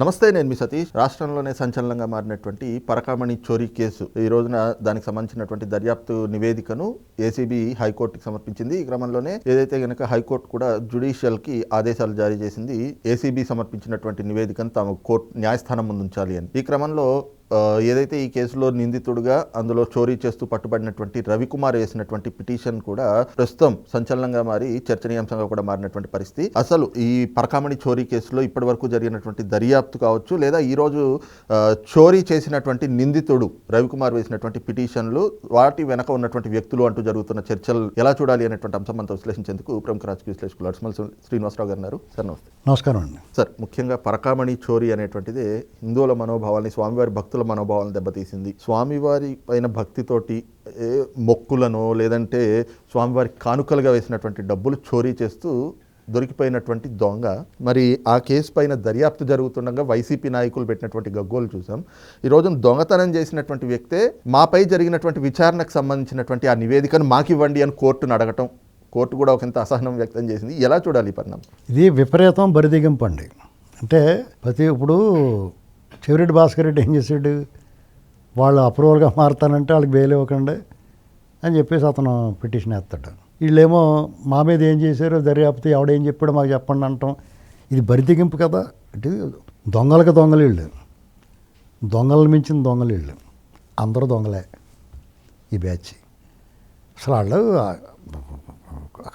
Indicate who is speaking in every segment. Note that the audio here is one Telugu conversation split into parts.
Speaker 1: నమస్తే నేను మీ సతీష్. రాష్ట్రంలోనే సంచలనంగా మారినటువంటి పరకామణి చోరీ కేసు. ఈ రోజున దానికి సంబంధించినటువంటి దర్యాప్తు నివేదికను ఏసీబీ హైకోర్టుకి సమర్పించింది. ఈ క్రమంలోనే ఏదైతే గనక హైకోర్టు కూడా జుడిషియల్కి ఆదేశాలు జారీ చేసింది ఏసీబీ సమర్పించినటువంటి నివేదికను తాము కోర్టు న్యాయస్థానం ముందుంచాలి అని. ఈ క్రమంలో ఏదైతే ఈ కేసులో నిందితుడుగా అందులో చోరీ చేస్తూ పట్టుబడినటువంటి రవికుమార్ వేసినటువంటి పిటిషన్ కూడా ప్రస్తుతం సంచలనంగా మారి చర్చనీయాంశంగా కూడా మారినటువంటి పరిస్థితి. అసలు ఈ పరకామణి చోరీ కేసులో ఇప్పటి వరకు జరిగినటువంటి దర్యాప్తు కావచ్చు లేదా ఈ రోజు ఆ, చోరీ చేసినటువంటి నిందితుడు రవికుమార్ వేసినటువంటి పిటిషన్లు వాటి వెనక ఉన్నటువంటి వ్యక్తులు అంటూ జరుగుతున్న చర్చలు ఎలా చూడాలి అనేటువంటి అంశం మనతో విశ్లేషించేందుకు ప్రముఖ రాజకీయ విశ్లేషకులు అర్స్మల్ శ్రీనివాసరావు గారు సార్ నమస్తే.
Speaker 2: నమస్కారం అండి.
Speaker 1: సార్ ముఖ్యంగా పరకామణి చోరీ అనేటువంటిది హిందువుల మనోభావాల్ని స్వామివారి భక్తుల మనోభావాలను దెబ్బతీసింది. స్వామివారి పైన భక్తితోటి మొక్కులను లేదంటే స్వామివారి కానుకలుగా వేసినటువంటి డబ్బులు చోరీ చేస్తూ దొరికిపోయినటువంటి దొంగ. మరి ఆ కేసు పైన దర్యాప్తు జరుగుతుండగా వైసీపీ నాయకులు పెట్టినటువంటి గగ్గోలు చూసాం. ఈరోజు దొంగతనం చేసినటువంటి వ్యక్తే మాపై జరిగినటువంటి విచారణకు సంబంధించినటువంటి ఆ నివేదికను మాకివ్వండి అని కోర్టును అడగటం. కోర్టు కూడా ఒకంత అసహనం వ్యక్తం చేసింది. ఎలా చూడాలి పరిణామం?
Speaker 2: ఇది విపరీతం బరిదిగింపండి అంటే ప్రతి ఇప్పుడు చెవిరెడ్డి భాస్కర్ రెడ్డి ఏం చేశాడు? వాళ్ళు అప్రూవల్గా మారుతానంటే వాళ్ళకి బెయిల్ ఇవ్వకండి అని చెప్పేసి అతను పిటిషన్ వేస్తాడు. వీళ్ళేమో మా మీద ఏం చేశారో దర్యాప్తు ఎవడేం చెప్పాడో మాకు చెప్పండి అంటాం. ఇది బరితెగింపు కదా. అంటే దొంగలకు దొంగలు వీళ్ళు. దొంగలను మించిన దొంగలు వీళ్ళు. అందరూ దొంగలే ఈ బ్యాచ్. అసలు వాళ్ళు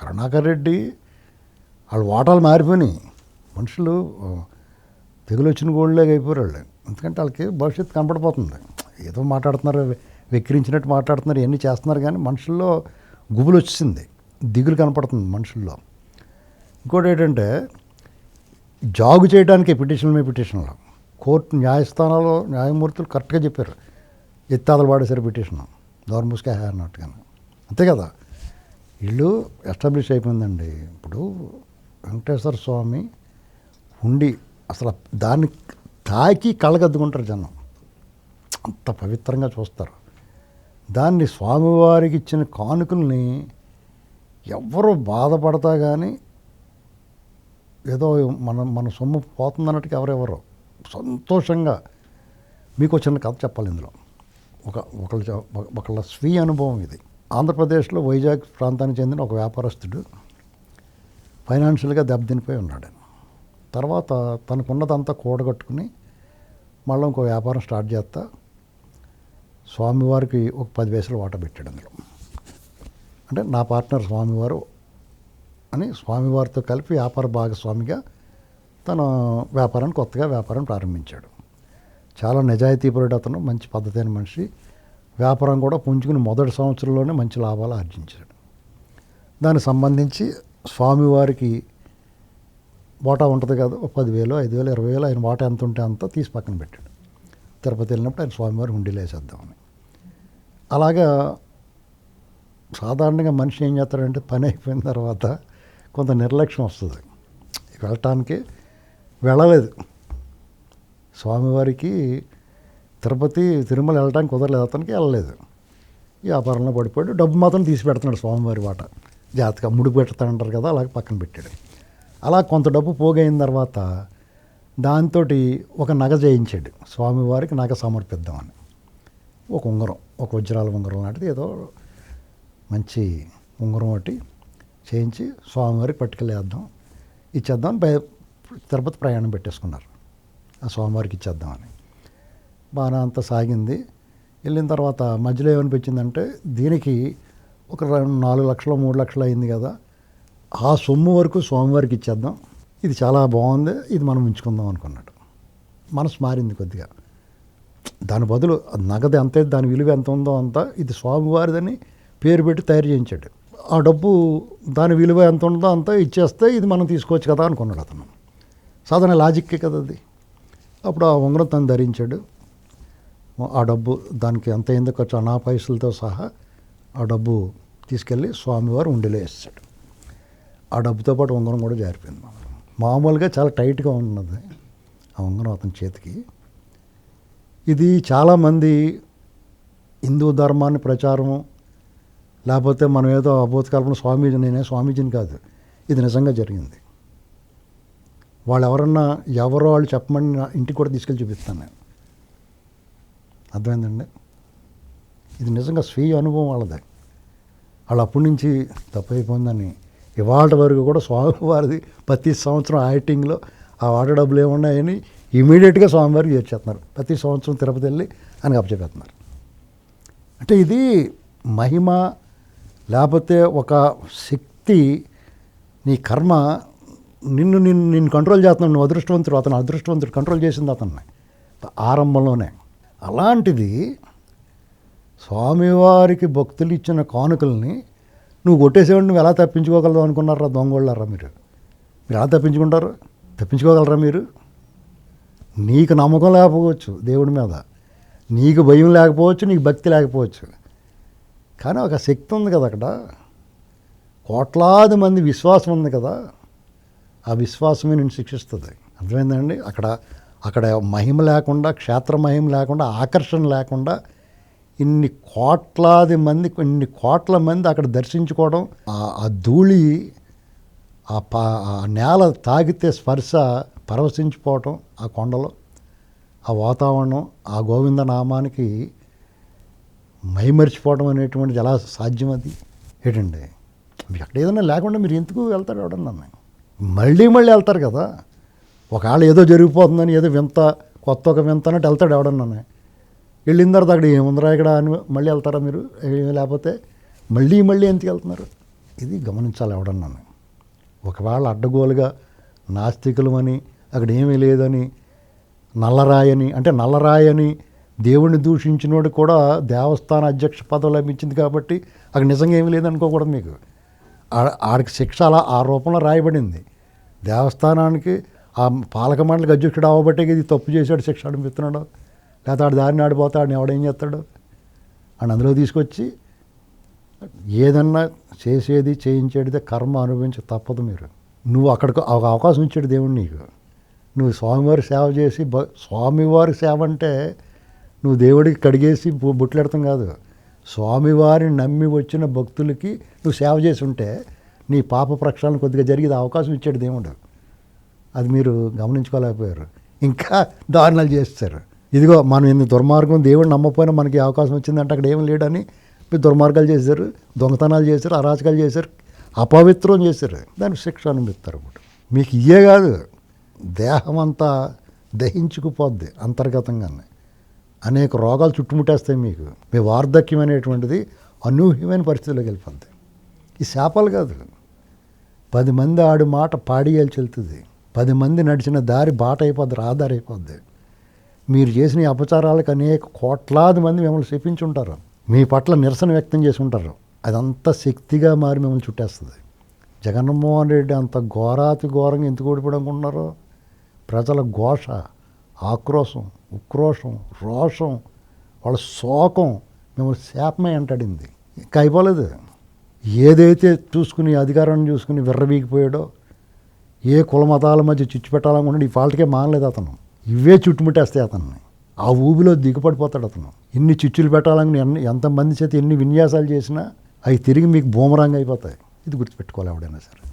Speaker 2: కరుణాకర్ రెడ్డి వాళ్ళు ఓటాలు మారిపోయినాయి. మనుషులు తెగులు వచ్చిన గోళ్ళలాగా అయిపోయారు వాళ్ళు. ఎందుకంటే వాళ్ళకి భవిష్యత్తు కనపడిపోతుంది ఏదో మాట్లాడుతున్నారు వెక్కిరించినట్టు మాట్లాడుతున్నారు ఇవన్నీ చేస్తున్నారు కానీ మనుషుల్లో గుబులు వచ్చింది దిగులు కనపడుతుంది మనుషుల్లో. ఇంకోటి ఏంటంటే జాగు చేయడానికి పిటిషన్లు మీ పిటిషన్లు. కోర్టు న్యాయస్థానాల్లో న్యాయమూర్తులు కరెక్ట్గా చెప్పారు. ఎత్తాదలు పాడేశారు పిటిషన్. దౌర్ముస్కే హే అన్నట్టుగా అంతే కదా? ఇల్లు ఎస్టాబ్లిష్ అయిపోయిందండి. ఇప్పుడు వెంకటేశ్వర స్వామి ఉండి అసలు దాన్ని తాకి కళ్ళగద్దుకుంటారు జనం. అంత పవిత్రంగా చూస్తారు. దాన్ని స్వామివారికి ఇచ్చిన కానుకల్ని ఎవరు బాధపడతా కానీ ఏదో మన మన సొమ్ము పోతుందన్నట్టుగా ఎవరెవరు సంతోషంగా మీకు చిన్న కథ చెప్పాలి ఇందులో. ఒక ఒకళ్ళ ఒకళ్ళ స్వీయ అనుభవం ఇది. ఆంధ్రప్రదేశ్లో వైజాగ్ ప్రాంతానికి చెందిన ఒక వ్యాపారస్తుడు ఫైనాన్షియల్గా దెబ్బతినిపోయి ఉన్నాడు. తర్వాత తనకున్నదంతా కూడగట్టుకుని మళ్ళీ ఇంకో వ్యాపారం స్టార్ట్ చేస్తా. స్వామివారికి ఒక పది పైసలు వాటా పెట్టాడు అందులో. అంటే నా పార్ట్నర్ స్వామివారు అని స్వామివారితో కలిపి వ్యాపార భాగస్వామిగా తన వ్యాపారాన్ని కొత్తగా వ్యాపారం ప్రారంభించాడు. చాలా నిజాయితీపరుడు అతను మంచి పద్ధతి అయిన మనిషి. వ్యాపారం కూడా పుంజుకుని మొదటి సంవత్సరంలోనే మంచి లాభాలు ఆర్జించాడు. దానికి సంబంధించి స్వామివారికి వాటా ఉంటుంది కదా. పదివేలు ఐదు వేలు ఇరవై వేలు ఆయన వాటా ఎంత ఉంటే అంత తీసి పక్కన పెట్టాడు. తిరుపతి వెళ్ళినప్పుడు ఆయన స్వామివారి హుండీలో వేసేద్దామని అలాగా సాధారణంగా మనిషి ఏం చేస్తాడంటే పని అయిపోయిన తర్వాత కొంత నిర్లక్ష్యం వస్తుంది. వెళ్ళటానికి వెళ్ళలేదు. స్వామివారికి తిరుపతి తిరుమల వెళ్ళడానికి కుదరలేదు. అతనికి వెళ్ళలేదు. వ్యాపారంలో పడిపోయాడు. డబ్బు మాత్రం తీసి పెడుతున్నాడు స్వామివారి వాట. జాతక ముడి పెడతాడంటారు కదా అలాగే పక్కన పెట్టాడు. అలా కొంత డబ్బు పోగైన తర్వాత దాంతో ఒక నగ చేయించాడు స్వామివారికి నగ సమర్పిద్దామని. ఒక ఉంగరం ఒక వజ్రాల ఉంగరం లాంటిది ఏదో మంచి ఉంగరం ఒకటి చేయించి స్వామివారికి పట్టుకెళ్ళేద్దాం ఇచ్చేద్దాం బయ తిరుపతి ప్రయాణం పెట్టేసుకున్నారు. ఆ స్వామివారికి ఇచ్చేద్దామని. బాగా అంత సాగింది. వెళ్ళిన తర్వాత మధ్యలో ఏమనిపించిందంటే దీనికి ఒక రెండు నాలుగు లక్షలు మూడు లక్షలు అయింది కదా ఆ సొమ్ము వరకు స్వామివారికి ఇచ్చేద్దాం. ఇది చాలా బాగుంది. ఇది మనం ఉంచుకుందాం అనుకున్నాడు. మనసు మారింది కొద్దిగా. దాని బదులు నగదు ఎంత దాని విలువ ఎంత ఉందో అంత ఇది స్వామివారిదని పేరు పెట్టి తయారు చేయించాడు. ఆ డబ్బు దాని విలువ ఎంత ఉందో అంత ఇచ్చేస్తే ఇది మనం తీసుకోవచ్చు కదా అనుకున్నాడు అతను. సాధారణ లాజిక్కే కదా అది. అప్పుడు ఆ ఉంగరం తను ధరించాడు. ఆ డబ్బు దానికి ఎంత అయిందో ఖర్చు అనా పైసలతో సహా ఆ డబ్బు తీసుకెళ్ళి స్వామివారు ఉండిలో వేసాడు ఆ డబ్బుతో పాటు ఉంగరం కూడా జారిపోయింది మామూలుగా. మామూలుగా చాలా టైట్గా ఉన్నది ఆ ఉంగరం అతని చేతికి. ఇది చాలామంది హిందూ ధర్మాన్ని ప్రచారం లేకపోతే మనం ఏదో అభూత స్వామీజీ నేనే స్వామీజీని కాదు. ఇది నిజంగా జరిగింది. వాళ్ళు ఎవరన్నా ఎవరో వాళ్ళు చెప్పమని నా ఇంటికి కూడా తీసుకెళ్ళి చూపిస్తాను నేను. అర్థమైందండి? ఇది నిజంగా స్వీయ అనుభవం వాళ్ళది. వాళ్ళు అప్పటి నుంచి తప్పైపోయిందని ఇవాళ వరకు కూడా స్వామివారిది ప్రతి సంవత్సరం ఆయిటింగ్లో ఆ వాటర్ డబ్బులు ఏమున్నాయని ఇమీడియట్గా స్వామివారికి చేర్చేస్తున్నారు ప్రతి సంవత్సరం తిరుపతి వెళ్ళి అని అప్పచెప్పేస్తున్నారు అంటే ఇది మహిమ లేకపోతే ఒక శక్తి నీ కర్మ నిన్ను నిన్ను నిన్ను కంట్రోల్ చేస్తున్నాను నువ్వు అదృష్టవంతుడు అతను అదృష్టవంతుడు కంట్రోల్ చేసింది అతన్ని. ఆరంభంలోనే. అలాంటిది స్వామివారికి భక్తులు ఇచ్చిన కానుకల్ని నువ్వు కొట్టేసేవాడిని నువ్వు ఎలా తప్పించుకోగలదు అనుకున్నారా దొంగోళ్ళారా మీరు? మీరు ఎలా తప్పించుకుంటారు? తప్పించుకోగలరా మీరు? నీకు నమ్మకం లేకపోవచ్చు దేవుడి మీద. నీకు భయం లేకపోవచ్చు నీకు భక్తి లేకపోవచ్చు. కానీ ఒక శక్తి ఉంది కదా అక్కడ. కోట్లాది మంది విశ్వాసం ఉంది కదా. ఆ విశ్వాసమే నేను శిక్షిస్తుంది. అర్థమైందండి? అక్కడ అక్కడ మహిమ లేకుండా క్షేత్ర మహిమ లేకుండా ఆకర్షణ లేకుండా ఇన్ని కోట్లాది మంది ఇన్ని కోట్ల మంది అక్కడ దర్శించుకోవడం ఆ- ఆ ధూళి ఆ పా ఆ నేల తాగితే స్పర్శ పరవశించిపోవటం ఆ కొండలో ఆ వాతావరణం ఆ గోవింద నామానికి మైమరిచిపోవడం అనేటువంటిది ఎలా సాధ్యం అది? ఏంటండి? ఎక్కడ ఏదైనా లేకుండా మీరు ఎందుకు వెళ్తారు ఎవడన్నా మళ్ళీ మళ్ళీ వెళ్తారు కదా. ఒకవేళ ఏదో జరిగిపోతుందని ఏదో వింత కొత్త ఒక వింత అన్నట్టు వెళ్తాడు ఎవడన్నా వెళ్ళిన తర్వాత అక్కడ ఏముందరా ఇక్కడ అని మళ్ళీ వెళ్తారా మీరు? లేకపోతే మళ్ళీ మళ్ళీ ఎందుకు వెళ్తున్నారు? ఇది గమనించాలి ఎవడన్నాను ఒకవేళ అడ్డగోలుగా నాస్తికులమని అక్కడ ఏమీ లేదని నల్లరాయని అంటే నల్లరాయని దేవుణ్ణి దూషించినోడు కూడా దేవస్థాన అధ్యక్ష పదవి లభించింది కాబట్టి అక్కడ నిజంగా ఏమీ లేదనుకోకూడదు మీకు. ఆడికి శిక్ష అలా ఆ రూపంలో రాయబడింది. దేవస్థానానికి ఆ పాలక మండలికి అధ్యక్షుడు అవ్వబట్టే ఇది తప్పు చేశాడు శిక్ష అనిపిస్తున్నాడు. లేకపోతే ఆడు దారిని ఆడిపోతాడు ఎవడేం చేస్తాడు? అని అందులో తీసుకొచ్చి ఏదన్నా చేసేది చేయించేది కర్మ అనుభవించి తప్పదు మీరు. నువ్వు అక్కడికి ఒక అవకాశం ఇచ్చాడు దేవుడు నీకు. నువ్వు స్వామివారి సేవ చేసి బ- స్వామివారి సేవ అంటే నువ్వు దేవుడికి కడిగేసి బుట్లెడతాం కాదు. స్వామివారిని నమ్మి వచ్చిన భక్తులకి నువ్వు సేవ చేసి ఉంటే నీ పాప ప్రక్షాళన కొద్దిగా జరిగేది అవకాశం ఇచ్చాడు దేవుడు. అది మీరు గమనించుకోలేకపోయారు. ఇంకా దారుణాలు చేస్తారు. ఇదిగో మనం ఎన్ని దుర్మార్గం దేవుడు నమ్మపోయినా మనకి అవకాశం వచ్చిందంటే అక్కడ ఏం లేడని మీరు దుర్మార్గాలు చేశారు దొంగతనాలు చేశారు అరాచకాలు చేశారు అపవిత్రం చేశారు. దానికి శిక్ష అనిపిస్తారు ఇప్పుడు మీకు ఇయే కాదు. దేహం అంతా దహించుకుపోద్ది అంతర్గతంగానే. అనేక రోగాలు చుట్టుముట్టేస్తాయి మీకు. మీ వార్ధక్యం అనేటువంటిది అనూహ్యమైన పరిస్థితిలోకి వెళ్ళిపోద్ది. ఈ శాపాలు కాదు. పది మంది ఆడు మాట పాడియాల్చి వెళ్తుంది పది మంది నడిచిన దారి బాట అయిపోద్ది రాదారి అయిపోద్ది. మీరు చేసిన అపచారాలకు అనేక కోట్లాది మంది మిమ్మల్ని శపించుంటారు. మీ పట్ల నిరసన వ్యక్తం చేసి ఉంటారు. అదంతా శక్తిగా మారి మిమ్మల్ని చుట్టేస్తుంది. జగన్మోహన్ రెడ్డి అంత ఘోరాతి ఘోరంగా ఎందుకు ఓడిపోవడం ప్రజల ఘోష ఆక్రోశం ఉక్రోషం రోషం వాళ్ళ శోకం మిమ్మల్ని శాపమే అంటాడింది. ఇంకా అయిపోలేదు. ఏదైతే చూసుకుని అధికారాన్ని చూసుకుని విర్రబీగిపోయాడో ఏ కుల మతాల మధ్య చిచ్చు పెట్టాలనుకున్నాడు ఈ ఫాల్ట్కే మానలేదు అతను. ఇవే చుట్టుముట్టేస్తాయి అతన్ని. ఆ ఊబిలో దిగుపడిపోతాడు అతను. ఎన్ని చిచ్చులు పెట్టాలని ఎన్ని ఎంతమంది చేత ఎన్ని విన్యాసాలు చేసినా అవి తిరిగి మీకు బూమరాంగ్ అయిపోతాయి. ఇది గుర్తుపెట్టుకోవాలి ఎవడైనా సరే.